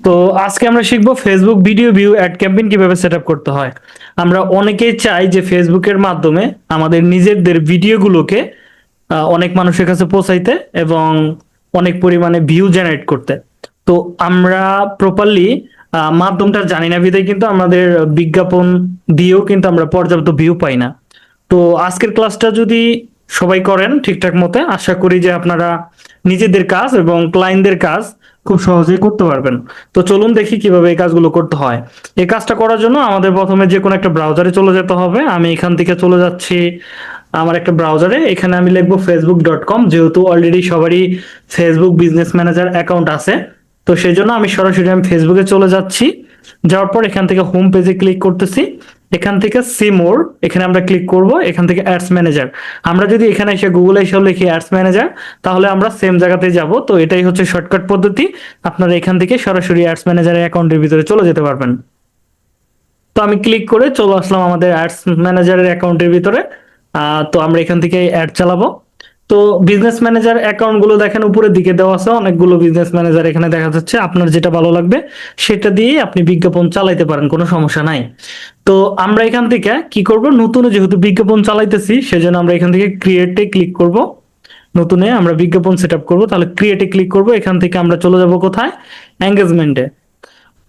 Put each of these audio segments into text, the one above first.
তো আজকে আমরা শিখব Facebook video view ad campaign কীভাবে সেট করতে হয়। আমরা অনেকেই চাই যে ফেসবুকের মাধ্যমে আমাদের নিজেদের ভিডিওগুলোকে অনেক মানুষের কাছে পৌঁছাইতে এবং অনেক পরিমাণে ভিউ জেনারেট করতে। তো আমরা প্রপারলি মাধ্যমটা জানি না বিধায় কিন্তু আমাদের বিজ্ঞাপন দিয়েও কিন্তু আমরা পর্যাপ্ত ভিউ পাই না। তো আজকের ক্লাসটা যদি সবাই করেন ঠিকঠাক মতে, আশা করি যে আপনারা নিজেদের কাজ এবং ক্লায়েন্টদের কাজ খুব সহজেই করতে পারবেন। তো চলুন দেখি কীভাবে এই কাজগুলো করতে হয়। এই কাজটা করার জন্য আমাদের প্রথমে যে কোনো একটা ব্রাউজারে চলে যেতে হবে। আমি এখান থেকে চলে যাচ্ছি আমার একটা ব্রাউজারে এখানে আমি লিখব ফেসবুক ডট কম যেহেতু অলরেডি সবারই ফেসবুক বিজনেস ম্যানেজার অ্যাকাউন্ট আছে। তো সেই জন্য আমি সরাসরি আমি ফেসবুকে চলে যাচ্ছি। যাওয়ার পর এখান থেকে হোম পেজে ক্লিক করতেছি। এখান থেকে সি মোর এখানে আমরা ক্লিক করব, এখান থেকে অ্যাডস ম্যানেজার আমরা যদি এখানে এসে গুগলে এসে লিখি অ্যাডস ম্যানেজার তাহলে আমরা সেম জায়গাতে যাব। তো এটাই হচ্ছে শর্টকাট পদ্ধতি। আপনারা এখান থেকে সরাসরি অ্যাডস ম্যানেজারের অ্যাকাউন্টের ভিতরে চলে যেতে পারবেন। তো আমি ক্লিক করে চলে আসলাম আমাদের অ্যাডস ম্যানেজারের অ্যাকাউন্টের ভিতরে। তো আমরা এখান থেকে অ্যাড চালাবো। তো বিজনেস ম্যানেজার অ্যাকাউন্টগুলো দেখেন উপরের দিকে দেওয়া আছে, অনেকগুলো বিজনেস ম্যানেজার এখানে দেখা যাচ্ছে। আপনার যেটা ভালো লাগবে, সেটা দিয়ে আপনি বিজ্ঞাপন চালাইতে পারেন, কোনো সমস্যা নাই। তো আমরা এখান থেকে কি করব? নতুন যেহেতু বিজ্ঞাপন চালাইতেছি, সেজন্য আমরা এখান থেকে ক্রিয়েটে ক্লিক করব। নতুনে আমরা বিজ্ঞাপন সেট আপ করব, তাহলে ক্রিয়েটে ক্লিক করব, এখান থেকে আমরা চলে যাব কোথায়? এঙ্গেজমেন্টে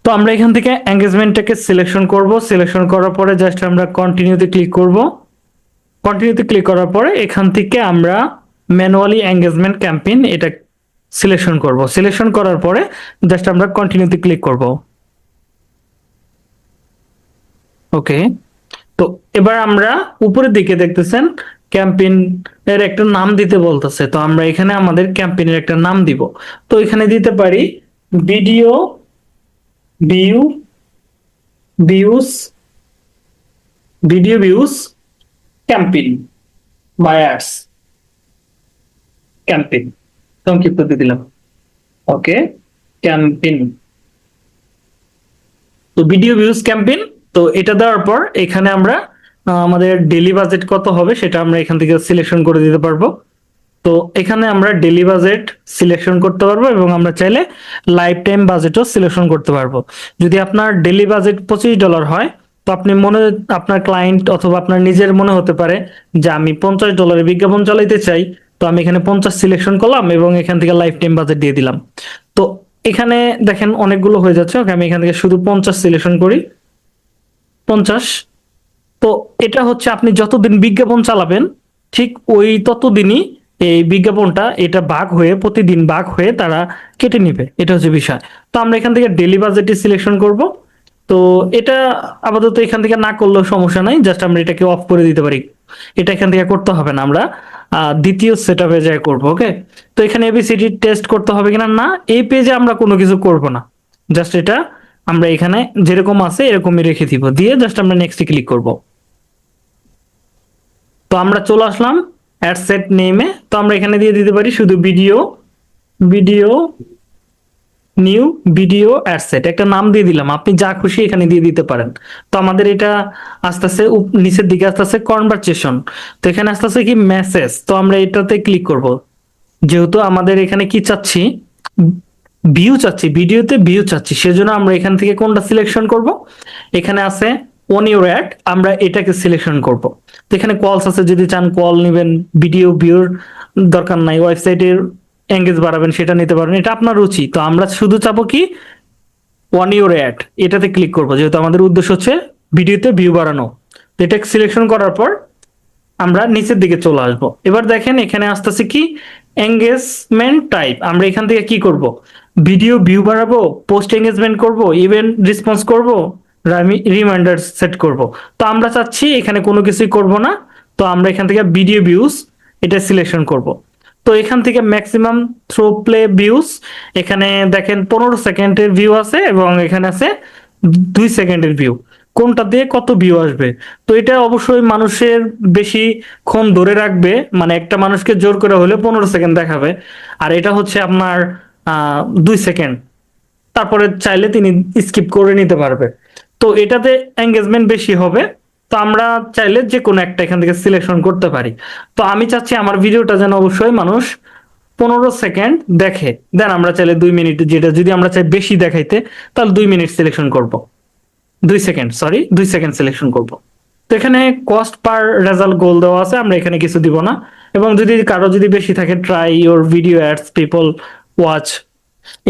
তো আমরা এখান থেকে এঙ্গেজমেন্টটাকে সিলেকশন করব সিলেকশন করার পরে জাস্ট আমরা কন্টিনিউতে ক্লিক করব। কন্টিনিউতে ক্লিক করার পরে এখান থেকে আমরা ম্যানুয়ালি এঙ্গেজমেন্ট ক্যাম্পেইন এটা সিলেকশন করব। সিলেকশন করার পরে জাস্ট আমরা কন্টিনিউতে ক্লিক করব। ওকে, তো এবার আমরা উপরের দিকে দেখতেছেন ক্যাম্পেইন এর একটা নাম দিতে বলতেছে, তো আমরা এখানে আমাদের ক্যাম্পেইনের একটা নাম দিব। তো এখানে দিতে পারি video view views video views campaign buyers. Campaign. সংক্ষিপ্ত দিয়ে দিলাম। Okay campaign. তো ভিডিও ভিউজ ক্যাম্পেইন, তো এটা দেওয়ার পর এখানে আমরা আমাদের ডেলি বাজেট কত হবে সেটা আমরা এখান থেকে সিলেকশন করে দিতে পারব। তো এখানে আমরা ডেলি বাজেট সিলেকশন করতে পারব এবং আমরা চাইলে লাইফ টাইম বাজেটও সিলেকশন করতে পারব। যদি আপনার ডেলি বাজেট পঁচিশ ডলার হয়, তো আপনি মনে, আপনার ক্লায়েন্ট অথবা আপনার নিজের মনে হতে পারে যে আমি পঞ্চাশ ডলারের বিজ্ঞাপন চালাইতে চাই তো আমি এখানে পঞ্চাশ সিলেকশন করলাম এবং এখান থেকে লাইফ টাইম বাজেট দিয়ে দিলাম। তো এখানে দেখেন অনেকগুলো হয়ে যাচ্ছে। ওকে আমি এখান থেকে শুধু পঞ্চাশ সিলেকশন করি। পঞ্চাশ। তো এটা হচ্ছে আপনি যতদিন বিজ্ঞাপন চালাবেন, ঠিক ওই ততদিনই এই বিজ্ঞাপনটা এটা বাঘ হয়ে, প্রতিদিন বাঘ হয়ে তারা কেটে নিবে। এটা হচ্ছে বিষয়। তো আমরা এখান থেকে ডেলি বাজেটই সিলেকশন করব। তো এটা আপাতত এখান থেকে না করলেও সমস্যা নাই জাস্ট আমরা এটাকে অফ করে দিতে পারি। এটা এখান থেকে করতে হবে না আমরা দ্বিতীয় সেট আপে যাই করব ওকে তো এখানে এবিসিডি টেস্ট করতে হবে কিনা? না, এই পেজে আমরা কোনো কিছু করব না। জাস্ট এটা আমরা এখানে যেরকম আছে এরকমই রেখে দিব। দিয়ে জাস্ট আমরা নেক্সটে ক্লিক করব। তো আমরা চলে আসলাম অ্যাড সেট নেমে তো আমরা এখানে দিয়ে দিতে পারি শুধু video video new video ad set একটা নাম দিয়ে দিলাম, আপনি যা খুশি এখানে দিয়ে দিতে পারেন। তো আমাদের এটা আস্তে আস্তে নিচের দিকে আস্তে আস্তে কনভারসেশন তো এখানে আস্তে আস্তে কি মেসেজ তো আমরা এটাতে ক্লিক করব। যেহেতু আমাদের এখানে কি চাচ্ছি? ভিউ চাচ্ছি ভিডিওতে ভিউ চাচ্ছি, সেজন্য আমরা এখান থেকে কোনটা সিলেকশন করব? এখানে আছে ওন ইউর অ্যাড আমরা এটাকে সিলেকশন করব। তো এখানে কলস আছে, যদি চান কল নেবেন ভিডিও ভিউর দরকার নাই ওয়েবসাইটের এঙ্গেজ বাড়াবেন, সেটা নিতে পারবেন। এটা আপনার রুচি। তো আমরা শুধু চাবো কি? ওয়ান ইউর অ্যাড এটাতে ক্লিক করব। যেহেতু আমাদের উদ্দেশ্য হচ্ছে ভিডিওতে ভিউ বাড়ানো। তো এটা সিলেকশন করার পর আমরা নিচের দিকে চলে আসব। এবার দেখেন, এখানে আসতেছে কি? এঙ্গেজমেন্ট টাইপ আমরা এখান থেকে কি করব? ভিডিও ভিউ বাড়াবো পোস্ট এঙ্গেজমেন্ট করব ইভেন্ট রেসপন্স করব রিমাইন্ডার সেট করব। তো আমরা চাচ্ছি এখানে কোনো কিছুই করব না। তো আমরা এখান থেকে ভিডিও ভিউজ এটা সিলেকশন করব। তো এখান থেকে ম্যাক্সিমাম থ্রো প্লে ভিউজ এখানে দেখেন পনেরো সেকেন্ডের ভিউ আছে এবং এখানে আছে দুই সেকেন্ডের ভিউ কোনটা দিয়ে কত ভিউ আসবে? তো এটা অবশ্যই মানুষের বেশি ক্ষণ ধরে রাখবে মানে একটা মানুষকে জোর করে হলে পনেরো সেকেন্ড দেখাবে। আর এটা হচ্ছে আপনার দুই সেকেন্ড। তারপরে চাইলে তিনি স্কিপ করে নিতে পারবে। তো এটাতে এঙ্গেজমেন্ট বেশি হবে। তো আমরা চাইলে যে কোনো একটা এখান থেকে সিলেকশন করতে পারি। তো আমি চাচ্ছি আমার ভিডিওটা যেন অবশ্যই মানুষ পনেরো সেকেন্ড দেখে। দেন আমরা চাইলে দুই মিনিট যেটা যদি আমরা চাই বেশি দেখাইতে, তাহলে দুই মিনিট সিলেকশন করব। দুই সেকেন্ড সরি দুই সেকেন্ড সিলেকশন করব। তো এখানে কস্ট পার রেজাল্ট গোল দেওয়া আছে, আমরা এখানে কিছু দিব না। এবং যদি কারও যদি বেশি থাকে try your video ads people watch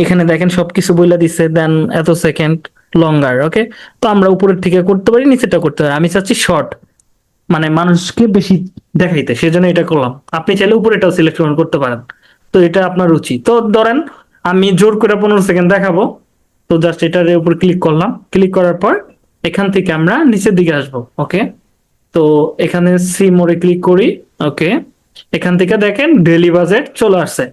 এখানে দেখেন সবকিছু বইলা দিচ্ছে দেন এত সেকেন্ড লঙ্গার ওকে তো আমরা উপরের থেকে করতে পারি নিচেটা করতে পারি। আমি চাচ্ছি শর্ট মানে মানুষকে বেশি দেখাইতে, সেজন্য এটা করলাম। আপনি চাইলে উপরেটাও সিলেকশন করতে পারেন। তো এটা আপনার রুচি। তো ধরেন, আমি জোর করে পনেরো সেকেন্ড দেখাবো। তো জাস্ট এটার উপর ক্লিক করলাম। ক্লিক করার পর এখান থেকে আমরা নিচের দিকে আসব ওকে তো এখানে সি মোড়ে ক্লিক করি ওকে এখান থেকে দেখেন ডেলি বাজেট চলে আসছে।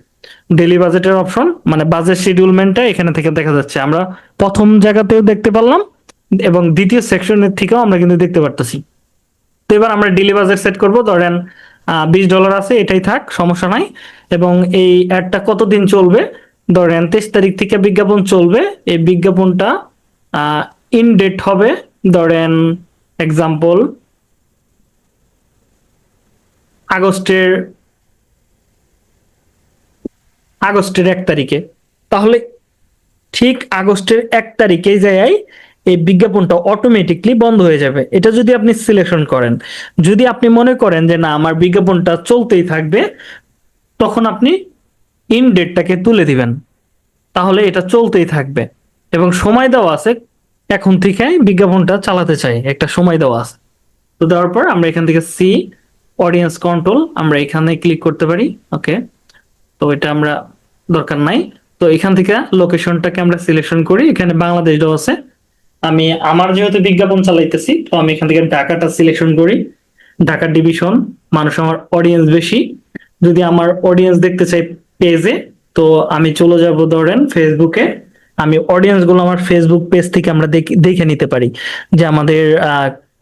ডেলি বাজেটের অপশন মানে বাজেট শিডিউলমেন্টটা এখানে থেকে দেখা যাচ্ছে, আমরা প্রথম জায়গাতেও দেখতে পারলাম এবং দ্বিতীয় সেকশনের থেকেও আমরা কিন্তু দেখতে পারতেছি। তো এবার আমরা ডেলি বাজেট সেট করব, ধরেন বিশ ডলার আছে, এটাই থাক, সমস্যা নাই। এবং এই অ্যাডটা কতদিন চলবে? ধরেন, তেইশ তারিখ থেকে বিজ্ঞাপন চলবে, এই বিজ্ঞাপনটা ইন ডেট হবে, ধরেন এক্সাম্পল আগস্টের আগস্টের এক তারিখে। তাহলে ঠিক আগস্টের এক তারিখে যাই এই বিজ্ঞাপনটা অটোমেটিকলি বন্ধ হয়ে যাবে। এটা যদি আপনি সিলেকশন করেন। যদি আপনি মনে করেন যে না, আমার বিজ্ঞাপনটা চলতেই থাকবে, তখন আপনি ইন ডেটটাকে তুলে দিবেন। তাহলে এটা চলতেই থাকবে। এবং সময় দেওয়া আছে, এখন থেকে বিজ্ঞাপনটা চালাতে চাই। একটা সময় দেওয়া আছে। তো দেওয়ার পর আমরা এখান থেকে সি অডিয়েন্স কন্ট্রোল আমরা এখানে ক্লিক করতে পারি। ওকে তো এটা আমরা দরকার নাই। তো এখান থেকে লোকেশনটাকে আমরা সিলেকশন করি। এখানে বাংলাদেশ আছে। আমি আমার যেহেতু বিজ্ঞাপন চালাইতেছি, তো আমি এখান থেকে ঢাকাটা সিলেকশন করি। ঢাকা ডিভিশন মানুষ আমার অডিয়েন্স বেশি। যদি আমার অডিয়েন্স দেখতে চাই পেজে তো আমি চলে যাব ধরেন ফেসবুকে আমি অডিয়েন্সগুলো আমার ফেসবুক পেজ থেকে আমরা দেখে- নিতে পারি যে আমাদের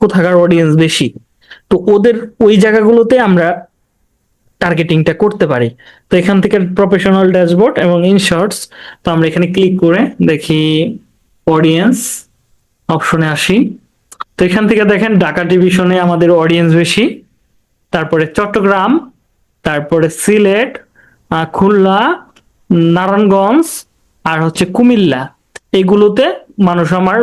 কোথাকার অডিয়েন্স বেশি। তো ওদের ওই জায়গাগুলোতে আমরা টার্গেটিংটা করতে পারি। তো এখান থেকে প্রফেশনাল ড্যাশবোর্ড এবং ইনশর্টস তো আমরা এখানে ক্লিক করে দেখি অডিয়েন্স অপশনে আসি। তো এখান থেকে দেখেন ঢাকা ডিভিশনে আমাদের অডিয়েন্স বেশি। তারপরে চট্টগ্রাম, তারপরে সিলেট খুলনা, নারায়ণগঞ্জ আর হচ্ছে কুমিল্লা। এগুলোতে মানুষ আমার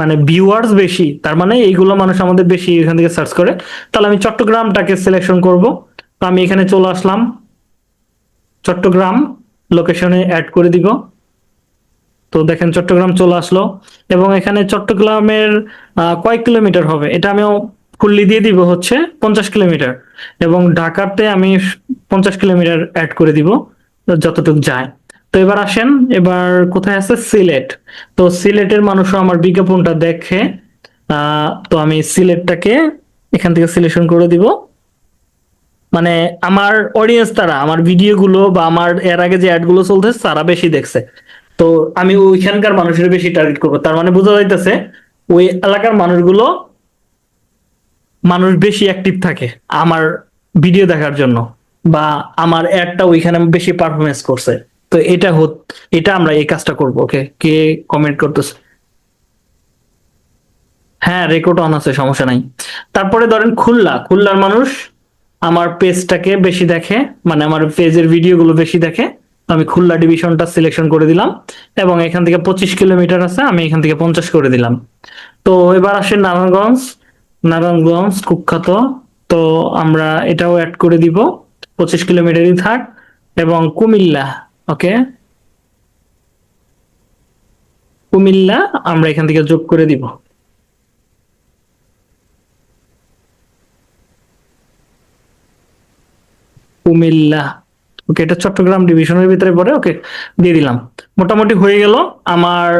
মানে ভিউয়ার্স বেশি। তার মানে এইগুলো মানুষ আমাদের বেশি এখান থেকে সার্চ করে। তাহলে আমি চট্টগ্রামটাকে সিলেকশন করব। আমি এখানে চলে আসলাম। চট্টগ্রাম লোকেশনে অ্যাড করে দিব। তো দেখেন চট্টগ্রাম চলে আসলো এবং এখানে চট্টগ্রামের কয়েক কিলোমিটার হবে। এটা আমিও ফুললি দিয়ে দিব হচ্ছে পঞ্চাশ কিলোমিটার এবং ঢাকাতে আমি পঞ্চাশ কিলোমিটার অ্যাড করে দিব যতটুকু যায়। তো এবার আসেন, এবার কোথায় আছে? সিলেট। তো সিলেটের মানুষও আমার বিজ্ঞাপনটা দেখে তো আমি সিলেটটাকে এখান থেকে সিলেকশন করে দিব। মানে আমার অডিয়েন্স তারা, আমার ভিডিওগুলো বা আমার এর আগে যে অ্যাডগুলো চলতেছে, তারা বেশি দেখছে। তো আমি ওইখানকার মানুষের বেশি টার্গেট করব। তার মানে বোঝা যাইতেছে, ওই এলাকার মানুষগুলো মানুষ বেশি অ্যাক্টিভ থাকে আমার ভিডিও দেখার জন্য বা আমার অ্যাডটা ওইখানে বেশি পারফরমেন্স করছে। তো এটা হত, এটা আমরা এই কাজটা করব ওকে কে কমেন্ট করতেছে? হ্যাঁ রেকর্ড অন আছে, সমস্যা নাই। তারপরে ধরেন খুলনা, খুলনার মানুষ আমার পেজটাকে বেশি দেখে মানে আমার পেজের ভিডিওগুলো বেশি দেখে, আমি খুলনা ডিভিশনটা সিলেকশন করে দিলাম, এবং এখান থেকে পঁচিশ কিলোমিটার আছে, আমি এখান থেকে পঞ্চাশ করে দিলাম। তো এবার আসে নারায়ণগঞ্জ। নারায়ণগঞ্জ কুখ্যাত। তো আমরা এটাও অ্যাড করে দিব, পঁচিশ কিলোমিটারই থাক এবং কুমিল্লা ওকে কুমিল্লা আমরা এখান থেকে যোগ করে দিব। কুমিল্লা। ওকে এটা চট্টগ্রাম ডিভিশনের ভিতরে পড়ে ওকে দিয়ে দিলাম। মোটামুটি হয়ে গেল আমার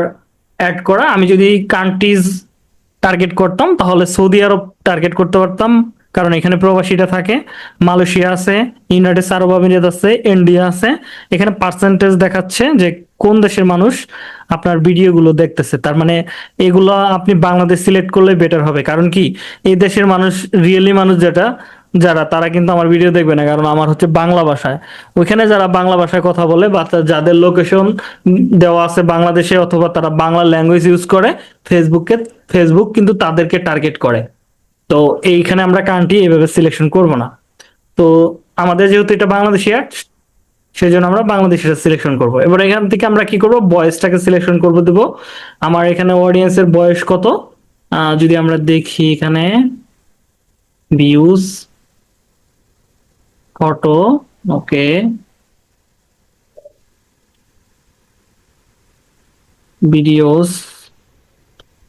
অ্যাড করা। আমি যদি কান্ট্রিজ টার্গেট করতাম, তাহলে সৌদি আরব টার্গেট করতে পারতাম, কারণ এখানে প্রবাসীরা থাকে। মালয়েশিয়া আছে, ইউনাইটেড আরব আমিরাত আছে, ইন্ডিয়া আছে। এখানে পার্সেন্টেজ দেখাচ্ছে যে কোন দেশের মানুষ আপনার ভিডিওগুলো দেখতেছে। তার মানে এগুলো আপনি বাংলাদেশ সিলেক্ট করলে বেটার হবে। কারণ কি? এই দেশের মানুষ রিয়েলি মানুষ যেটা যারা, তারা কিন্তু আমার ভিডিও দেখবে না, কারণ আমার হচ্ছে বাংলা ভাষায়। ওইখানে যারা বাংলা ভাষায় কথা বলে বা যাদের লোকেশন দেওয়া আছে বাংলাদেশে অথবা তারা বাংলা ল্যাঙ্গুয়েজ ইউজ করে ফেসবুকে ফেসবুক কিন্তু তাদেরকে টার্গেট করে। তো এইখানে আমরা কান্ট্রি এইভাবে সিলেকশন করব না। তো আমাদের যেহেতু এটা বাংলাদেশি অ্যাড সেই জন্য আমরা বাংলাদেশিটা সিলেকশন করব। এবার এখান থেকে আমরা কি করব? বয়সটাকে সিলেকশন করব দেব। আমার এখানে অডিয়েন্সের বয়স কত? যদি আমরা দেখি এখানে views photo okay videos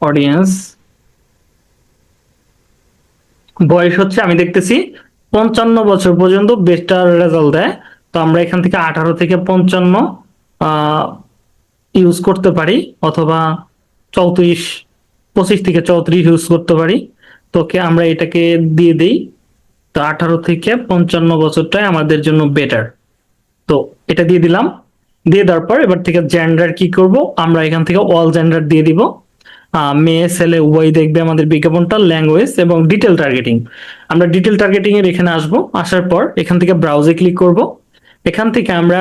audience বয়স হচ্ছে, আমি দেখতেছি, পঞ্চান্ন বছর পর্যন্ত বেস্টার রেজাল্ট দেয়। তো আমরা এখান থেকে আঠারো থেকে পঞ্চান্ন ইউজ করতে পারি, অথবা চৌত্রিশ, পঁচিশ থেকে চৌত্রিশ ইউজ করতে পারি। তোকে আমরা এটাকে দিয়ে দিই। তো আঠারো থেকে পঞ্চান্ন বছরটাই আমাদের জন্য বেটার তো এটা দিয়ে দিলাম। দিয়ে দেওয়ার পর এবার থেকে জেন্ডার কি করব? আমরা এখান থেকে অল জেন্ডার দিয়ে দিব। মেয়ে, ছেলে, উভয় দেখবে আমাদের বিজ্ঞাপনটা ল্যাঙ্গুয়েজ এবং ডিটেল টার্গেটিং আমরা ডিটেল টার্গেটিং এর এখানে আসব। আসার পর এখান থেকে ব্রাউজে ক্লিক করব। এখান থেকে আমরা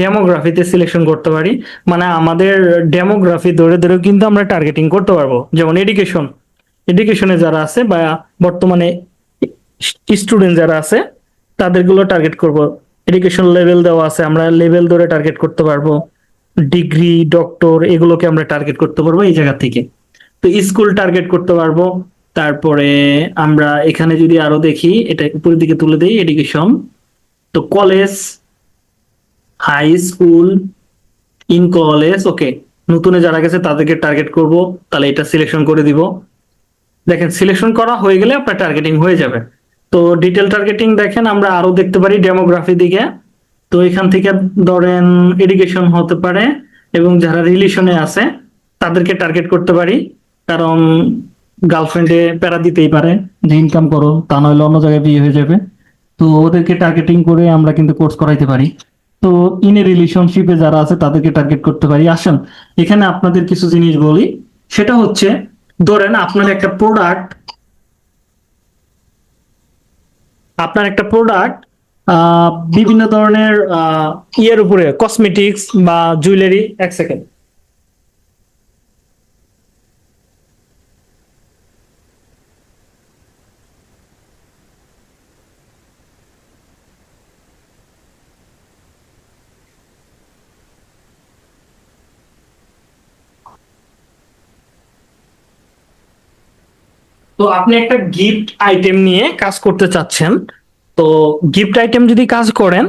ডেমোগ্রাফিতে সিলেকশন করতে পারি। মানে আমাদের ডেমোগ্রাফি ধরে ধরেও কিন্তু আমরা টার্গেটিং করতে পারব। যেমন এডুকেশন এডুকেশনে যারা আছে বা বর্তমানে স্টুডেন্ট যারা আছে, তাদেরগুলো টার্গেট করব। এডুকেশন লেভেল দেওয়া আছে, আমরা লেভেল ধরে টার্গেট করতে পারব। ডিগ্রি ডক্টর এগুলোকে আমরা টার্গেট করতে পারব এই জায়গা থেকে। তো স্কুল টার্গেট করতে পারব। তারপরে আমরা এখানে যদি আরও দেখি, এটা উপরের দিকে তুলে দিই এডুকেশন তো college high school in college okay নতুনে যারা গেছে তাদেরকে টার্গেট করব, তাহলে এটা সিলেকশন করে দিব। দেখেন সিলেকশন করা হয়ে গেলে আপনার টার্গেটিং হয়ে যাবে। তো ডিটেল টার্গেটিং দেখেন, আমরা আরও দেখতে পারি ডেমোগ্রাফি দিকে। তো এখান থেকে ধরেন এডুকেশন হতে পারে এবং যারা রিলেশনে আছে, তাদেরকে টার্গেট করতে পারি। কারণ গার্লফ্রেন্ডে প্যারা দিতেই পারে, যে ইনকাম করো, তা নইলে অন্য জায়গায় বিয়ে হয়ে যাবে। তো ওদেরকে টার্গেটিং করে আমরা কিন্তু কোর্স করাইতে পারি। তো ইন এ রিলেশনশিপে যারা আছে, তাদেরকে টার্গেট করতে পারি। আসেন, এখানে আপনাদের কিছু জিনিস বলি। সেটা হচ্ছে, ধরেন আপনার একটা প্রোডাক্ট আপনার একটা প্রোডাক্ট বিভিন্ন ধরনের ইয়ের উপরে কসমেটিক্স বা জুয়েলারি এক সেকেন্ড তো আপনি একটা গিফট আইটেম নিয়ে কাজ করতে চাচ্ছেন, তো গিফট আইটেম যদি কাজ করেন,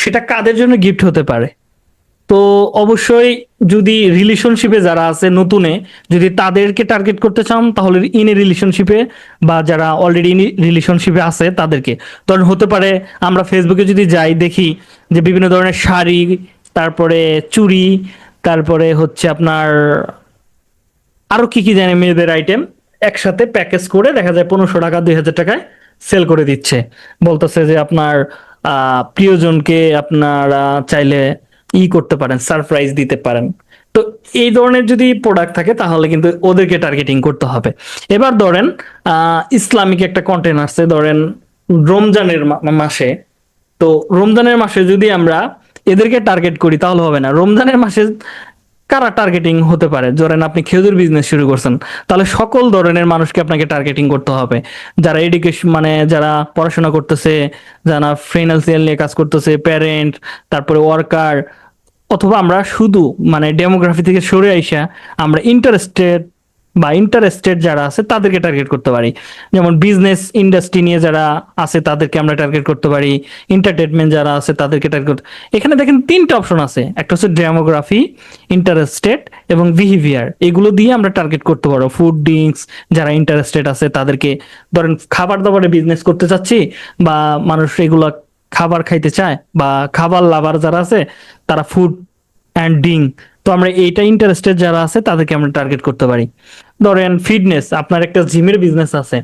সেটা কাদের জন্য গিফট হতে পারে? তো অবশ্যই যদি রিলেশনশিপে যারা আছে নতুনে, যদি তাদেরকে টার্গেট করতে চান, তাহলে ইন এ রিলেশনশিপে বা যারা অলরেডি ইন রিলেশনশিপে আছে তাদেরকে। ধরেন হতে পারে আমরা ফেসবুকে যদি যাই, দেখি যে বিভিন্ন ধরনের শাড়ি, তারপরে চুড়ি, তারপরে হচ্ছে আপনার আরও কি কি জানি মেয়েদের আইটেম একসাথে প্যাকেজ করে দেখা যায় পনেরোশো টাকা, দুই হাজার টাকায় সেল করে দিচ্ছে। বলতেছে যে আপনার প্রিয়জনকে আপনারা চাইলে ই করতে পারেন সারপ্রাইজ দিতে পারেন। তো এই ধরনের যদি প্রোডাক্ট থাকে, তাহলে কিন্তু ওদেরকে টার্গেটিং করতে হবে। এবার ধরেন ইসলামিক একটা কন্টেন্ট আসছে, ধরেন রমজানের মাসে। তো রমজানের মাসে যদি আমরা এদেরকে টার্গেট করি, তাহলে হবে না। রমজানের মাসে কারা টার্গেটিং হতে পারে? ধরেন আপনি খেজুর বিজনেস শুরু করছেন, তাহলে সকল ধরনের মানুষকে আপনাকে টার্গেটিং করতে হবে। যারা এডুকেশন মানে যারা পড়াশোনা করতেছে, যারা ফিনান্সিয়াল নিয়ে কাজ করতেছে প্যারেন্ট তারপরে ওয়ার্কার অথবা আমরা শুধু মানে ডেমোগ্রাফি থেকে সরে আইসা আমরা ইন্টারেস্টেড বা ইন্টারেস্টেড যারা আছে, তাদেরকে টার্গেট করতে পারি। যেমন বিজনেস ইন্ডাস্ট্রি নিয়ে যারা আছে, তাদেরকে আমরা টার্গেট করতে পারি। এন্টারটেনমেন্ট যারা আছে, তাদেরকে টার্গেট এখানে দেখেন তিনটা অপশন আছে। একটা হচ্ছে ডেমোগ্রাফি ইন্টারেস্টেড এবং বিহেভিয়ার এগুলো দিয়ে আমরা টার্গেট করতে পারব। ফুড ড্রিঙ্কস যারা ইন্টারেস্টেড আছে, তাদেরকে ধরেন খাবার দাবারে বিজনেস করতে চাচ্ছি বা মানুষ এগুলা খাবার খাইতে চায় বা খাবার লাভার যারা আছে, তারা ফুড অ্যান্ড ড্রিঙ্ক তো আমরা এইটা ইন্টারেস্টেড যারা আছে, তাদেরকে আমরা টার্গেট করতে পারি। ধরেন ফিটনেস আপনার একটা জিমের বিজনেস আছে।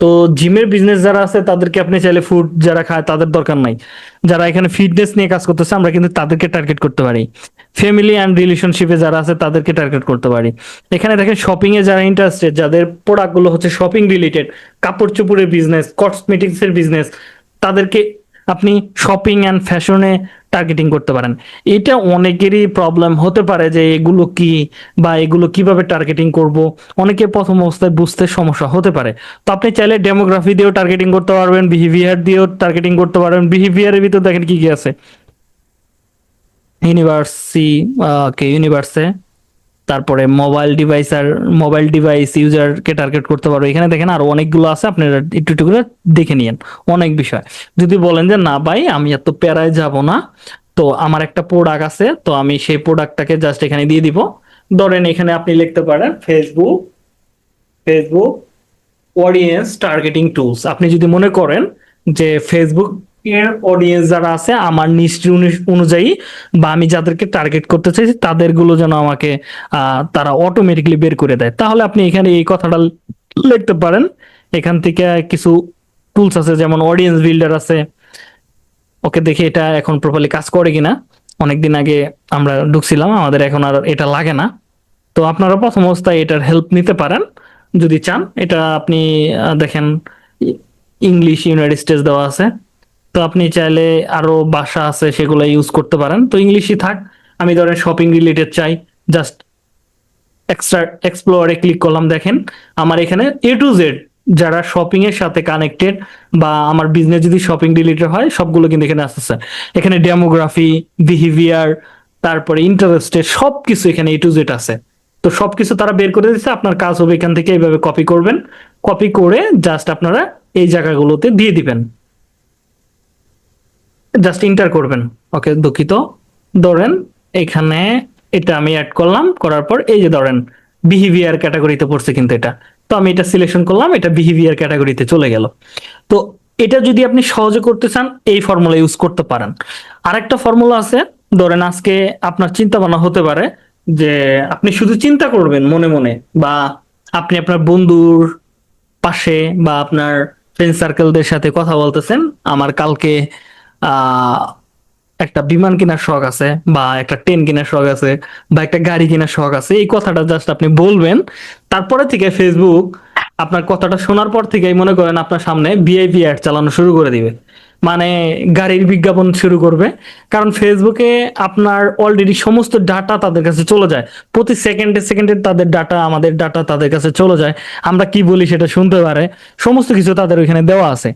তো জিমের বিজনেস যারা আছে, তাদেরকে আপনি চাইলে ফুড যারা খায়, তাদের দরকার নাই। যারা এখানে ফিটনেস নিয়ে কাজ করতেছে, আমরা কিন্তু তাদেরকে টার্গেট করতে পারি। ফ্যামিলি অ্যান্ড রিলেশনশিপে যারা আছে, তাদেরকে টার্গেট করতে পারি। এখানে দেখেন শপিং এ যারা ইন্টারেস্টেড যাদের প্রোডাক্টগুলো হচ্ছে শপিং রিলেটেড কাপড় চোপড়ের বিজনেস কসমেটিক্স এর বিজনেস তাদেরকে আপনি শপিং অ্যান্ড ফ্যাশনে টার্গেটিং করতে পারেন। এটা অনেকেরই প্রবলেম হতে পারে যে এগুলো কি বা এগুলো কীভাবে টার্গেটিং করব। অনেকে প্রথম অবস্থায় বুঝতে সমস্যা হতে পারে। তো আপনি চাইলে ডেমোগ্রাফি দিয়েও টার্গেটিং করতে পারবেন বিহেভিয়ার দিয়েও টার্গেটিং করতে পারবেন। বিহেভিয়ারের ভিতর দেখেন কি কি আছে। ইউনিভার্সি কে ইউনিভার্সে তারপরে মোবাইল ডিভাইস আর মোবাইল ডিভাইস ইউজারকে টার্গেট করতে পারব এখানে দেখেন আরও অনেকগুলো আছে আপনারা একটু একটু করে দেখে নিন অনেক বিষয়। যদি বলেন যে, না ভাই, আমি এত প্যারায় যাব না, তো আমার একটা প্রোডাক্ট আছে, তো আমি সেই প্রোডাক্টটাকে জাস্ট এখানে দিয়ে দিব। ধরেন এখানে আপনি লিখতে পারেন Facebook Facebook audience targeting tools আপনি যদি মনে করেন যে ফেসবুক এর অডিয়েন্স যারা আছে, আমার নিশ্চয় অনুযায়ী বা আমি যাদেরকে টার্গেট করতে চাইছি, তাদেরগুলো যেন আমাকে তারা অটোমেটিকলি বের করে দেয়। তাহলে আপনি এখানে এই কথাটা লিখতে পারেন। এখান থেকে কিছু টুলস আছে, যেমন অডিয়েন্স বিল্ডার আছে। ওকে দেখি এটা এখন প্রপারলি কাজ করে কিনা। অনেকদিন আগে আমরা ঢুকছিলাম, আমাদের এখন আর এটা লাগে না। তো আপনারা প্রথম অবস্থায় এটার হেল্প নিতে পারেন, যদি চান। এটা আপনি দেখেন, ইংলিশ ইউনাইটেড স্টেটস দেওয়া আছে। তো আপনি চাইলে আরও ভাষা আছে সেগুলো ইউজ করতে পারেন। তো ইংলিশই থাক, আমি ধরেন শপিং রিলেটেড চাই। জাস্ট এক্সট্রা এক্সপ্লোরে ক্লিক করলাম, দেখেন। আমার এখানে এ টু জেড যারা শপিং এর সাথে কানেক্টেড বা আমার বিজনেস যদি শপিং রিলেটেড হয়, সবগুলো কিন্তু এখানে আসতেছে। এখানে ডেমোগ্রাফি বিহেভিয়ার তারপরে ইন্টারেস্টেড সবকিছু এখানে এ টু জেড আছে। তো সবকিছু তারা বের করে দিচ্ছে আপনার কাজ হবে এখান থেকে এইভাবে কপি করবেন। কপি করে জাস্ট আপনারা এই জায়গাগুলোতে দিয়ে দিবেন। জাস্ট ইন্টার করবেন। ওকে দুঃখিত। ধরেন, এখানে এটা আমি অ্যাড করলাম, করার পর এই যে ধরেন বিহেভিয়ার ক্যাটাগরিতে পড়ছে কিন্তু এটা। তো আমি এটা সিলেকশন করলাম, এটা বিহেভিয়ার ক্যাটাগরিতে চলে গেল। তো এটা যদি আপনি সহজে করতে চান, এই ফর্মুলা ইউজ করতে পারেন। আরেকটা ফর্মুলা আছে, ধরেন আজকে আপনার চিন্তা ভাবনা হতে পারে যে আপনি শুধু চিন্তা করবেন মনে মনে, বা আপনি আপনার বন্ধুর পাশে বা আপনার ফ্রেন্ড সার্কেলদের সাথে কথা বলতেছেন, আমার কালকে একটা বিমান কেনার শখ আছে বা একটা ট্রেন কেনার শখ আছে বা একটা গাড়ি কেনার শখ আছে। এই কথাটা জাস্ট আপনি বলবেন। তারপরে থেকে ফেসবুক আপনার কথাটা শোনার পর থেকেই মনে করেন আপনার সামনে ভিআইপি অ্যাড চালানো শুরু করে দিবে। মানে গাড়ির বিজ্ঞাপন শুরু করবে। কারণ ফেসবুকে আপনার অলরেডি সমস্ত ডাটা তাদের কাছে চলে যায়। প্রতি সেকেন্ডে সেকেন্ডে তাদের ডাটা আমাদের ডাটা তাদের কাছে চলে যায়। আমরা কি বলি সেটা শুনতে পারে। সমস্ত কিছু তাদের ওইখানে দেওয়া আছে।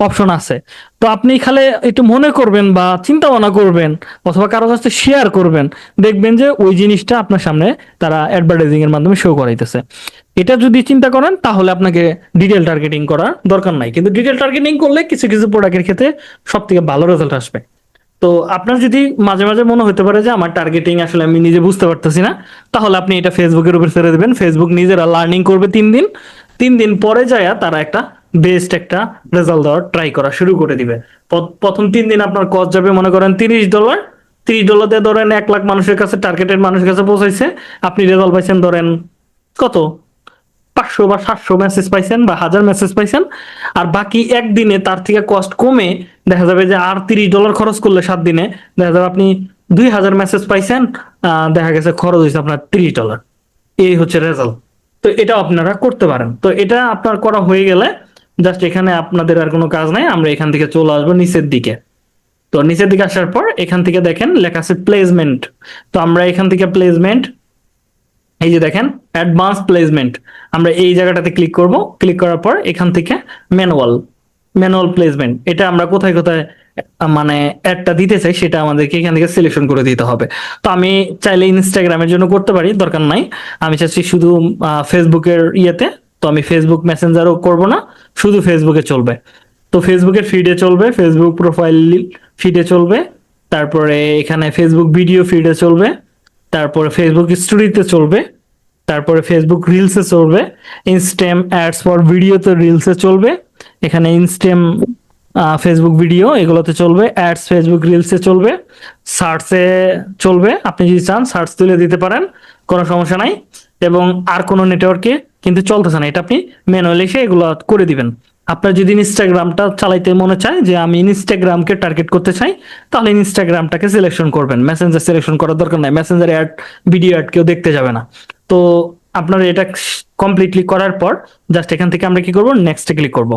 অপশন আছে। তো আপনি খালি একটু মনে করবেন বা চিন্তা ভাবনা করবেন অথবা কারও কাছে শেয়ার করবেন, দেখবেন যে ওই জিনিসটা আপনার সামনে তারা অ্যাডভার্টাইজিং এর মাধ্যমে শো করাইতেছে। এটা যদি চিন্তা করেন, তাহলে আপনাকে ডিটেল টার্গেটিং করার দরকার নাই। কিন্তু ডিটেল টার্গেটিং করলে কিছু কিছু প্রোডাক্টের ক্ষেত্রে সব থেকে ভালো রেজাল্ট আসবে। তো আপনার যদি মাঝে মাঝে মনে হতে পারে যে আমার টার্গেটিং আসলে আমি নিজে বুঝতে পারতেছি না, তাহলে আপনি এটা ফেসবুকের উপর ছেড়ে দেবেন। ফেসবুক নিজেরা লার্নিং করবে তিন দিন। তিন দিন পরে যায় তারা একটা বেস্ট একটা রেজাল্ট দেওয়ার ট্রাই করা শুরু করে দিবে। প্রথম তিন দিন আপনার কস্ট যাবে মনে করেন তিরিশ ডলার তিরিশ ডলার দিয়ে ধরেন এক লাখ মানুষের কাছে টার্গেটেড মানুষের কাছে পৌঁছাইছে। আপনি রেজাল্ট পাইছেন ধরেন কত? পাঁচশো বা সাতশো মেসেজ পাইছেন বা হাজার মেসেজ পাইছেন। আর বাকি একদিনে তার থেকে কস্ট কমে দেখা যাবে যে আর তিরিশ ডলার খরচ করলে সাত দিনে, দেখা যাবে আপনি দুই হাজার মেসেজ পাইছেন দেখা গেছে খরচ হয়েছে আপনার তিরিশ ডলার এই হচ্ছে রেজাল্ট তো এটা আপনারা করতে পারেন। তো এটা আপনার করা হয়ে গেলে জাস্ট এখানে আপনাদের আর কোনো কাজ নাই, আমরা এখান থেকে চলে আসব নিচের দিকে। তো নিচের দিকে আসার পর এখান থেকে দেখেন লেখা আছে প্লেসমেন্ট তো আমরা এখান থেকে প্লেসমেন্ট এই যে দেখেন অ্যাডভান্স প্লেসমেন্ট আমরা এই জায়গাটাতে ক্লিক করব ক্লিক করার পর এখান থেকে ম্যানুয়াল ম্যানুয়াল প্লেসমেন্ট এটা আমরা কোথায় কোথায় মানে অ্যাডটা দিতে চাই সেটা আমাদেরকে এখান থেকে সিলেকশন করে দিতে হবে। তো আমি চাইলে ইনস্টাগ্রামের জন্য করতে পারি, দরকার নাই। আমি চাচ্ছি শুধু ফেসবুকের ইয়েতে তো আমি ফেসবুক মেসেঞ্জারও করব না, শুধু ফেসবুকে চলবে। তো ফেসবুকের ফিডে চলবে ফেসবুক প্রোফাইল ফিডে চলবে, তারপরে এখানে ফেসবুক ভিডিও ফিডে চলবে, তারপরে ফেসবুক স্টোরিতে চলবে, তারপরে ফেসবুক রিলসে চলবে ইনস্টেম অ্যাডস ফর ভিডিওতে রিলসে চলবে, এখানে ইনস্টেম ফেসবুক ভিডিও এগুলোতে চলবে অ্যাডস ফেসবুক রিলসে চলবে সার্চে চলবে। আপনি যদি চান সার্চ তুলে দিতে পারেন, কোনো সমস্যা নাই। এবং আর কোনো নেটওয়ার্কে কিন্তু চলতেছে না। এটা আপনি ম্যানুয়ালি এসে এগুলো করে দিবেন। আপনার যদি ইনস্টাগ্রামটা চালাইতে মনে চায় যে আমি ইনস্টাগ্রামকে টার্গেট করতে চাই, তাহলে ইনস্টাগ্রামটাকে সিলেকশন করবেন। মেসেঞ্জার সিলেকশন করার দরকার নাই। মেসেঞ্জার অ্যাড ভিডিও অ্যাড কেউ দেখতে যাবে না। তো আপনার এটা কমপ্লিটলি করার পর জাস্ট এখান থেকে আমরা কি করব? নেক্সটে ক্লিক করব।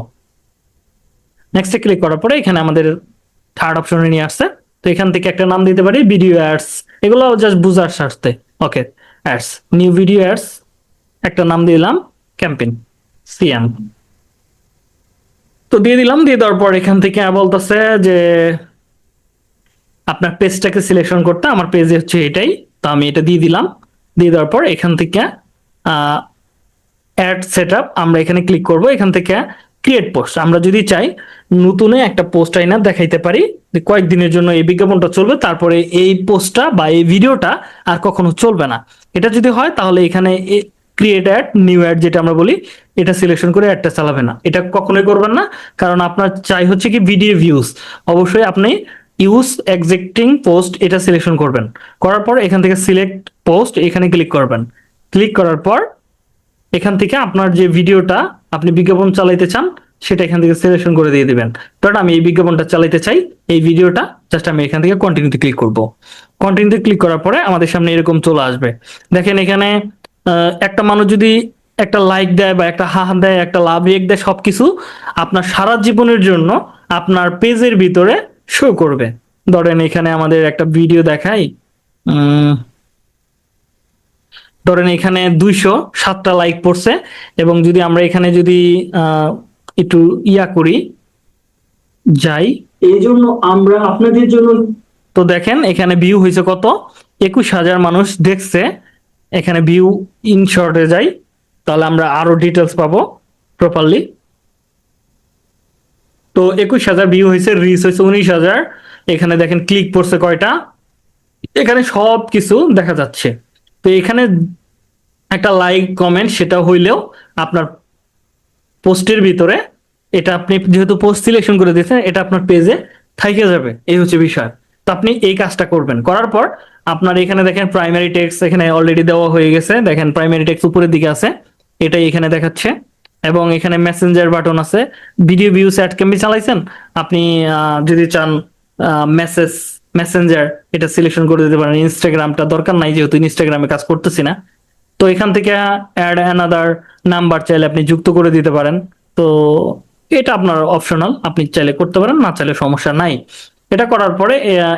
নেক্সটে ক্লিক করার পরে এখানে আমাদের থার্ড অপশনে নিয়ে আসছে। তো এখান থেকে একটা নাম দিতে পারি ভিডিও অ্যাডস এগুলো জাস্ট বুঝার স্বার্থে okay ads new video ads একটা নাম দিলাম ক্যাম্পেইন সিএম তো দিয়ে দিলাম, দিয়ে দেওয়ার পর এখান থেকে বলতেছে যে আপনার পেজটাকে সিলেকশন করতে, আমার পেজে হচ্ছে এটাই, তো আমি এটা দিয়ে দিলাম, দিয়ে দেওয়ার পর এখান থেকে অ্যাড সেট আপ আমরা এখানে ক্লিক করব, এখান থেকে ক্রিয়েট পোস্ট আমরা যদি চাই নতুনে একটা পোস্ট আইনা দেখাইতে পারি কয়েকদিনের জন্য এই বিজ্ঞাপনটা চলবে, তারপরে এই পোস্টটা বা এই ভিডিওটা আর কখনো চলবে না। এটা যদি হয়, তাহলে এখানে ক্রিয়েট অ্যাড নিউ অ্যাড যেটা আমরা বলি, এটা সিলেকশন করে অ্যাডটা চালাবে না। এটা কখনোই করবেন না, কারণ আপনার চাই হচ্ছে কি ভিডিও ভিউজ অবশ্যই আপনি ইউজ এক্সিস্টিং পোস্ট এটা সিলেকশন করবেন। করার পর এখান থেকে সিলেক্ট পোস্ট এখানে ক্লিক করবেন। ক্লিক করার পর এখান থেকে আপনার যে ভিডিওটা আপনি বিজ্ঞাপন চালাইতে চান সেটা এখান থেকে সিলেকশন করে দিয়ে দিবেন। ধরুন আমি এই বিজ্ঞাপনটা চালাইতে চাই, এই ভিডিওটা জাস্ট আমি এখান থেকে কন্টিনিউতে ক্লিক করব। কন্টিনিউতে ক্লিক করার পরে আমাদের সামনে এরকম চলে আসবে। দেখেন এখানে একটা মানুষ যদি একটা লাইক দেয় বা একটা হা দেয়, একটা লাভ রিয়েক্ট দেয় সবকিছু আপনার সারা জীবনের জন্য আপনার পেজের ভিতরে শো করবে। ধরেন এখানে আমাদের একটা ভিডিও দেখাই। ধরেন এখানে দুইশো সাতটা লাইক পড়ছে এবং যদি আমরা এখানে যদি একটু ইয়া করি যাই। এই জন্য আমরা আপনাদের জন্য তো দেখেন এখানে ভিউ হয়েছে কত? একুশ হাজার মানুষ দেখছে। এখানে ভিউ ইন শর্টে যাই। তাহলে আমরা আরও ডিটেলস পাবো প্রপারলি তো একুশ হাজার ভিউ হয়েছে রিচ হয়েছে উনিশ হাজার। এখানে দেখেন ক্লিক পড়ছে কয়টা? এখানে সব কিছু দেখা যাচ্ছে। তো এখানে একটা লাইক কমেন্ট সেটা হইলেও আপনার পোস্টের ভিতরে এটা আপনি যেহেতু পোস্ট সিলেকশন করে দিয়েছেন, এটা আপনার পেজে থাইকে যাবে। এই হচ্ছে বিষয়। তো আপনি এই কাজটা করবেন। করার পর আপনার এখানে দেখেন প্রাইমারি টেক্স এখানে অলরেডি দেওয়া হয়ে গেছে। দেখেন প্রাইমারি টেক্স উপরের দিকে আছে। এটাই এখানে দেখাচ্ছে। এবং এখানে মেসেঞ্জার বাটন আছে। ভিডিও ভিউস অ্যাড কেমনি চালাইছেন? আপনি যদি চান মেসেজ মেসেঞ্জার এটা সিলেকশন করে দিতে পারেন। ইনস্টাগ্রামটা দরকার নাই যেহেতু ইনস্টাগ্রামে কাজ করতেছি না। তো এখান থেকে অ্যাড অ্যানাদার নাম্বার চাইলে আপনি যুক্ত করে দিতে পারেন। তো এটা আপনার অপশনাল আপনি চাইলে করতে পারেন, না চাইলে সমস্যা নাই। এটা করার পরে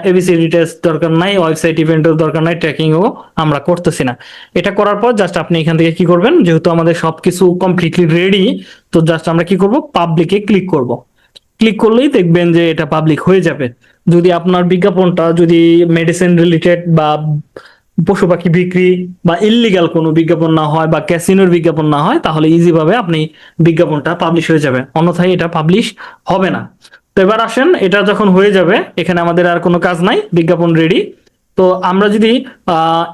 এবিসিডি টেস্ট দরকার নাই ওয়েবসাইট ইভেন্টের দরকার নাই ট্র্যাকিংও আমরা করতেছি না। এটা করার পর জাস্ট আপনি এখান থেকে কি করবেন, যেহেতু আমাদের সবকিছু কমপ্লিটলি রেডি তো জাস্ট আমরা কি করব পাবলিকে ক্লিক করব। ক্লিক করলেই দেখবেন যে এটা পাবলিক হয়ে যাবে। যদি আপনার বিজ্ঞাপনটা যদি মেডিসিন রিলেটেড বা পশু পাখি বিক্রি বা ইললিগাল কোনো বিজ্ঞাপন না হয় বা ক্যাসিনোর বিজ্ঞাপন না হয়, তাহলে ইজি ভাবে আপনি বিজ্ঞাপনটা পাবলিশ হয়ে যাবে। অন্যথায় এটা পাবলিশ হবে না। তো এবার আসেন, এটা যখন হয়ে যাবে, এখানে আমাদের আর কোনো কাজ নাই, বিজ্ঞাপন রেডি তো আমরা যদি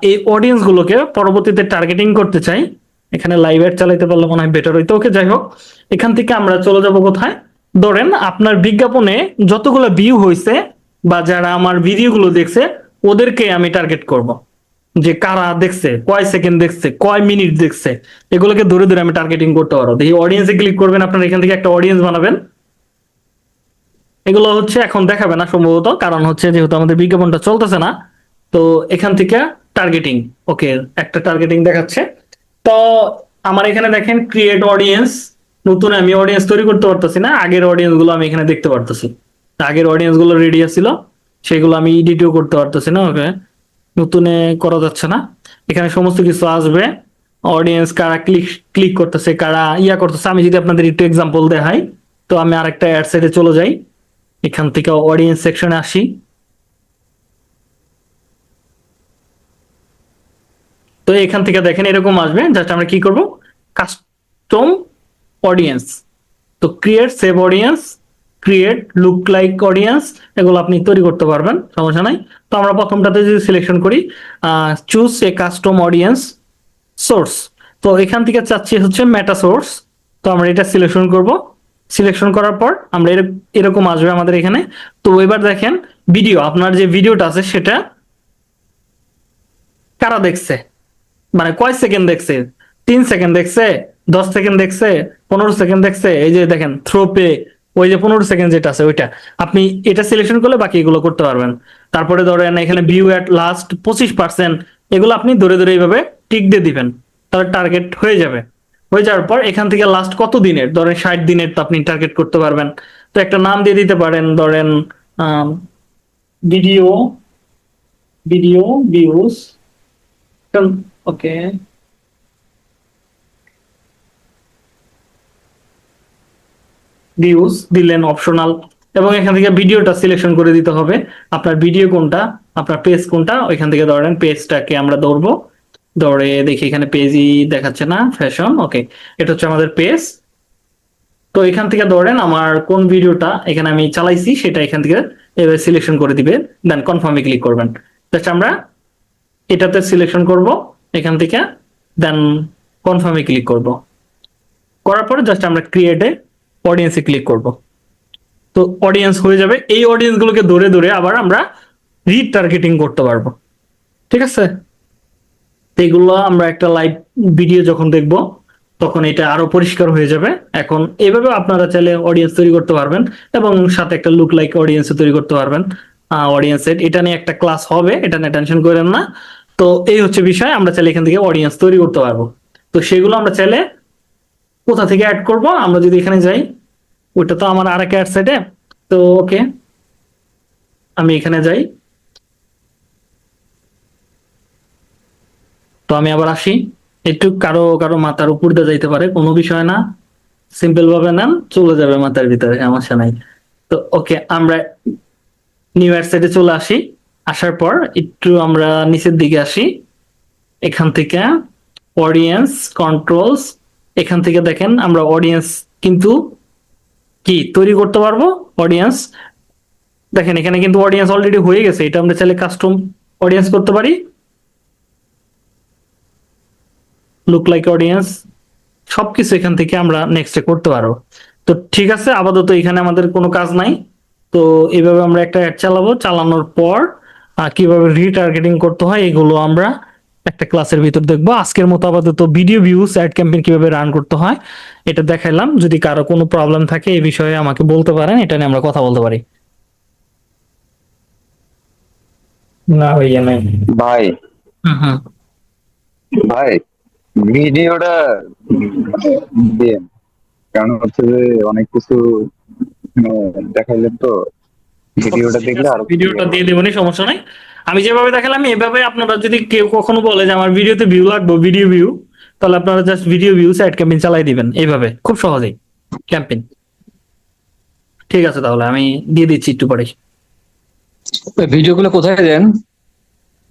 এই অডিয়েন্স গুলোকে পরবর্তীতে টার্গেটিং করতে চাই, এখানে লাইভ অ্যাড চালাইতে পারলে মনে হয় বেটার হইতো। ওকে, যাই হোক, এখান থেকে আমরা চলে যাব কোথায়? ধরেন, আপনার বিজ্ঞাপনে যতগুলো ভিউ হয়েছে বা যারা আমার ভিডিওগুলো দেখছে, ওদেরকে আমি টার্গেট করব। যে কারা দেখছে, কয় সেকেন্ড দেখছে, কয় মিনিট দেখছে, এগুলোকে ধরে ধরে আমি টার্গেটিং করতে পারব। দেখি অডিয়েন্সে ক্লিক করবেন, আপনারা এখান থেকে একটা অডিয়েন্স বানাবেন। এগুলো হচ্ছে এখন দেখাবে না সম্ভবত, কারণ হচ্ছে যেহেতু আমাদের বিজ্ঞাপনটা চলতেছে না, তো এখান থেকে টার্গেটিং ওকে, একটা টার্গেটিং দেখাচ্ছে। তো আমার এখানে দেখেন ক্রিয়েট অডিয়েন্স নতুন আমি অডিয়েন্স তৈরি করতে পারতেছি না, আগের অডিয়েন্সগুলো আমি এখানে দেখতে পারতেছি। আগের অডিয়েন্সগুলো রেডি ছিল সেগুলো আমি এডিটও করতে পারতেছি না, ওকে। নতুনে করা যাচ্ছে না। এখানে সমস্ত কিছু আসবে। অডিয়েন্স কারা ক্লিক ক্লিক করতেছে, কারা ইয়া করতেছে, আমি যদি আপনাদের একটু এক্সাম্পল দেখাই, তো আমি আরেকটা অ্যাড সাইডে চলে যাই। এখান থেকে অডিয়েন্স সেকশনে আসি। তো এখান থেকে দেখেন এরকম আসবে। জাস্ট আমরা কি করব? কাস্টম অডিয়েন্স তো create save audience create lookalike audience এগুলো আপনি তৈরি করতে পারবেন, সমস্যা নাই। তো আমরা প্রথমটাতে যদি সিলেকশন করি choose a custom audience source তো এখান থেকে চাচ্ছি হচ্ছে মেটা সোর্স তো আমরা এটা সিলেকশন করব। সিলেকশন করার পর আমরা এর- এরকম আসবে আমাদের এখানে। তো এবার দেখেন ভিডিও আপনার যে ভিডিওটা আছে সেটা কারা দেখছে? মানে কয় সেকেন্ড দেখছে? তিন সেকেন্ড দেখছে, দশ সেকেন্ড দেখছে, পনেরো সেকেন্ড দেখছে। এই যে দেখেন থ্রো পে ওই যে পনেরো সেকেন্ড যেটা আছে, ওইটা। আপনি এটা সিলেকশন করলে বাকি এগুলো করতে পারবেন। তারপরে ধরেন এখানে ভিউ অ্যাট লাস্ট পঁচিশ পার্সেন্ট এগুলো আপনি ধরে ধরে এইভাবে টিক দিয়ে দিবেন। তাহলে টার্গেট হয়ে যাবে। হয়ে যাওয়ার পর এখান থেকে লাস্ট কত দিনের? ধরেন ষাট দিনের তো আপনি টার্গেট করতে পারবেন। তো একটা নাম দিয়ে দিতে পারেন, ধরেন video video views okay views দিলেন অপশনাল এবং এখান থেকে ভিডিওটা সিলেকশন করে দিতে হবে। আপনার ভিডিও কোনটা, আপনার পেজ কোনটা, ওইখান থেকে ধরেন পেজটাকে আমরা ধরবো। ধরে দেখি এখানে পেজই দেখাচ্ছে না ফ্যাশন ওকে এটা হচ্ছে আমাদের পেজ তো এখান থেকে ধরেন আমার কোন ভিডিওটা এখানে আমি চালাইছি, সেটা এখান থেকে এভাবে সিলেকশন করে দিবেন দেন কনফার্মে ক্লিক করবেন। জাস্ট আমরা এটাতে সিলেকশন করব, এখান থেকে দেন কনফার্মে ক্লিক করব। করার পরে জাস্ট আমরা ক্রিয়েটে অডিয়েন্সে ক্লিক করব। তো অডিয়েন্স হয়ে যাবে। এই অডিয়েন্স গুলোকে ধরে ধরে আবার আমরা রিটার্গেটিং করতে পারব। ঠিক আছে? এগুলো আমরা একটা লাইভ ভিডিও যখন দেখব, তখন এটা আরও পরিষ্কার হয়ে যাবে। এখন এইভাবে আপনারা চাইলে অডিয়েন্স তৈরি করতে পারবেন এবং সাথে একটা লুক লাইক অডিয়েন্স তৈরি করতে পারবেন। অডিয়েন্স সেট এটা নিয়ে একটা ক্লাস হবে, এটা নিয়ে টেনশন করেন না। তো এই হচ্ছে বিষয়। আমরা চাইলে এখান থেকে অডিয়েন্স তৈরি করতে পারব। তো সেগুলো আমরা চাইলে কোথা থেকে অ্যাড করব? আমরা যদি এখানে যাই, ওইটা তো আমার আর এক অ্যাড তো ওকে আমি এখানে যাই। তো আমি আবার আসি। একটু কারও কারও মাথার উপর দিয়ে যাইতে পারে, কোনো বিষয় না। সিম্পল ভাবে নেন, চলে যাবে মাথার ভিতরে, সমস্যা নাই। তো ওকে আমরা নিউ সাইডে চলে আসি। আসার পর একটু আমরা নিচের দিকে আসি। এখান থেকে অডিয়েন্স কন্ট্রোলস এখান থেকে দেখেন আমরা অডিয়েন্স কিন্তু কি তৈরি করতে পারব? অডিয়েন্স দেখেন এখানে কিন্তু অডিয়েন্স অলরেডি হয়ে গেছে, এটা আমরা চাইলে কাস্টম অডিয়েন্স করতে পারি। লুক লাইক অডিয়েন্স সবকিছু এখান থেকে আমরা নেক্সটে করতে পারব। তো ঠিক আছে, আপাতত এখানে আমাদের কোনো কাজ নাই। তো এভাবে আমরা একটা অ্যাড চালাবো, চালানোর পর কীভাবে রিটার্গেটিং করতে হয়, এগুলো আমরা একটা ক্লাসের ভিতর দেখব। আজকের মতো আপাতত ভিডিও ভিউস অ্যাড ক্যাম্পেইন কীভাবে রান করতে হয় এটা দেখাইলাম। যদি কারও কোনো প্রবলেম থাকে এই বিষয়ে আমাকে বলতে পারেন এটা নিয়ে আমরা কথা বলতে পারি। না নাই। ভাই। ভাই ভিডিওটা দিয়ে কারণ হচ্ছে যে অনেক কিছু মানে দেখাইলেন তো। ভিডিওটা দেখলে আর ভিডিওটা দিয়ে দেবনি সমস্যা নাই। আমি যেভাবে দেখালাম এভাবে আপনারা যদি কেউ কখনো বলে যে আমার ভিডিওতে ভিউ লাগবে ভিডিও ভিউ তাহলে আপনারা just video view side campaign চালাই দিবেন এইভাবে খুব সহজেই ক্যাম্পেইন ঠিক আছে তাহলে আমি দিয়ে দিচ্ছি একটু পরে ভিডিওগুলো কোথায় দেন?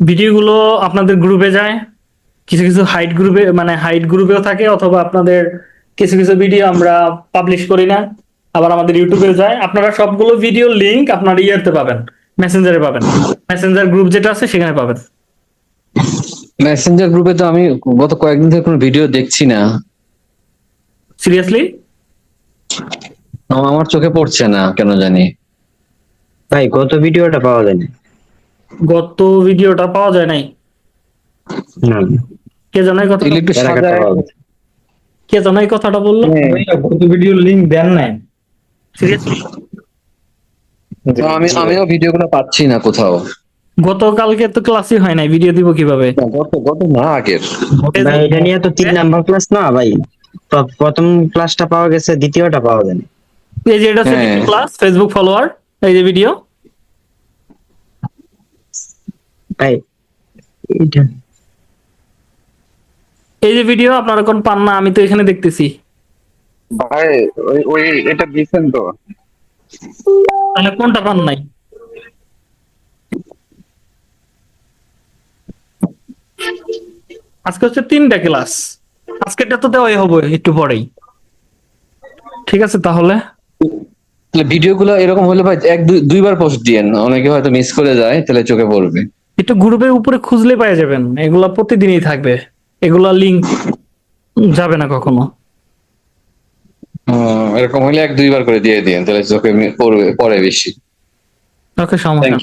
ভিডিওগুলো আপনাদের গ্রুপে যায় কিছু কিছু হাইট গ্রুপে মানে হাইট গ্রুপেও থাকে অথবা আপনাদের কিছু কিছু ভিডিও আমরা পাবলিশ করি না আবার আমাদের ইউটিউবেও যায়। আপনারা সবগুলো ভিডিও লিংক আপনার ইয়েতে পাবেন। মেসেঞ্জারে পাবেন। মেসেঞ্জার গ্রুপ যেটা আছে সেখানে পাবেন। মেসেঞ্জার গ্রুপে তো আমি গত কয়েকদিন থেকে কোনো ভিডিও দেখছি না। সিরিয়াসলি আমার- চোখে পড়ছে না কেন জানি। ভাই গত ভিডিওটা পাওয়া যায়নি। গত ভিডিওটা পাওয়া যায় নাই। না। কে জানাই কথা। কে জানাই কথাটা বলল? হ্যাঁ। গত ভিডিও লিংক দেন নাই। সিরিয়াসলি আমি আমিও ভিডিওগুলো পাচ্ছি না কোথাও। গতকালকে তো ক্লাসই হয় নাই ভিডিও দিব কীভাবে? গত গত না আগের। এটা নিয়ে তো তিন নাম্বার ক্লাস না ভাই। প্রথম ক্লাসটা পাওয়া গেছে দ্বিতীয়টা পাওয়া যায়নি এই যে এটা হচ্ছে হ্যাঁ। ক্লাস ফেসবুক ফলোয়ার এই যে ভিডিও ভাই এটা এই যে ভিডিও আপনারা কোন পান না আমি তো এখানে দেখতেছি। ভাই ওই ওই এটা দিছেন তো। তাহলে কোনটা পান নাই? আজকে হচ্ছে তিনটা ক্লাস। আজকেরটা তো দেওয়াই হবে একটু পরেই। ঠিক আছে তাহলে? তাহলে ভিডিওগুলো এরকম হলে ভাই এক দুই- দুইবার পোস্ট দিয়েন। অনেকে হয়তো মিস করে যায় তাহলে চোখে পড়বে। একটু গ্রুপের উপরে খুঁজলে পেয়ে যাবেন। এগুলা প্রতিদিনই থাকবে। এগুলা লিংক যাবে না কখনো। এরকম হলে এক দুইবার করে দিয়ে দিয়েন তাহলে চোখে পড়বে পরে বেশি। ওকে সমস্যা